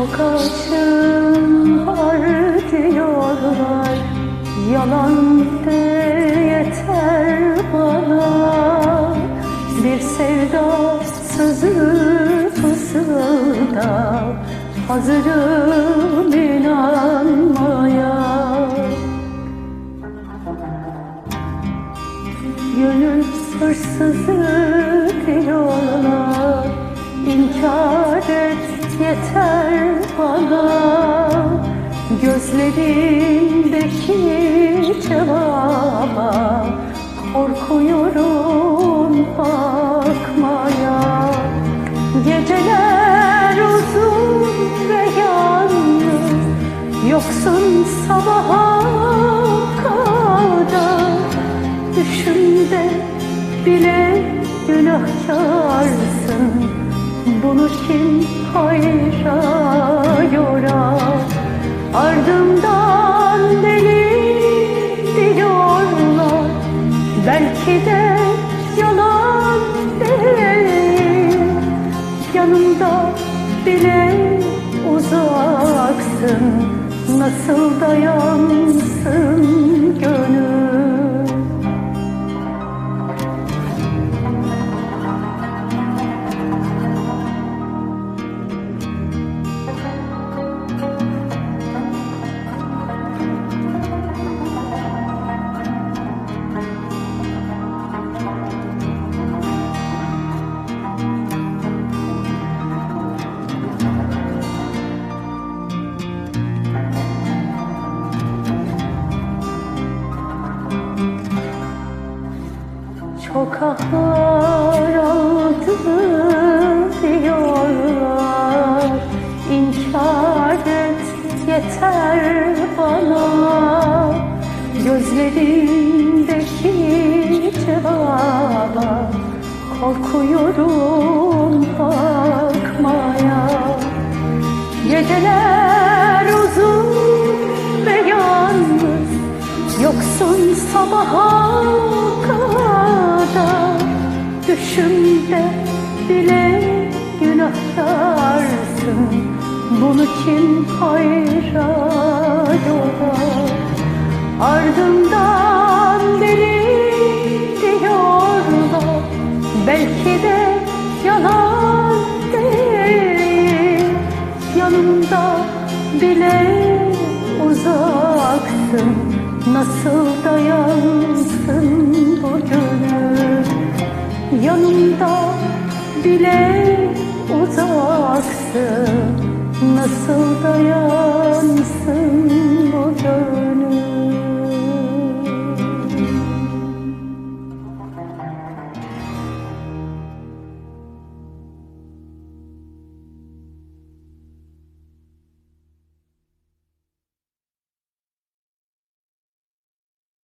Çok aşığım var diyorlar. Yalan de yeter bana. Bir sevda sözü fısılda Hazırım inanmaya. Gönül hırsızı diyorlar. İnkar et yeter Korkuyorum bakmaya. Geceler uzun ve yalnız Yoksun sabaha kadar. Düşümde bile günahkarsın Bunu kim hayra Belki de yalan değil. Yanımda bile uzaksın. Nasıl dayansın gönül Çok ahlar aldı diyorlar. İnkar et yeter bana. Gözlerindeki cevaba Korkuyorum bakmaya. Geceler uzun ve yalnız Yoksun sabaha Düşümde bile günahkarsın. Bunu kim hayra yorar Ardından deli diyorlar Belki de yalan değil. Yanımda bile uzaksın. Nasıl bu gönül Yanımda bile uzaksın Nasıl gönül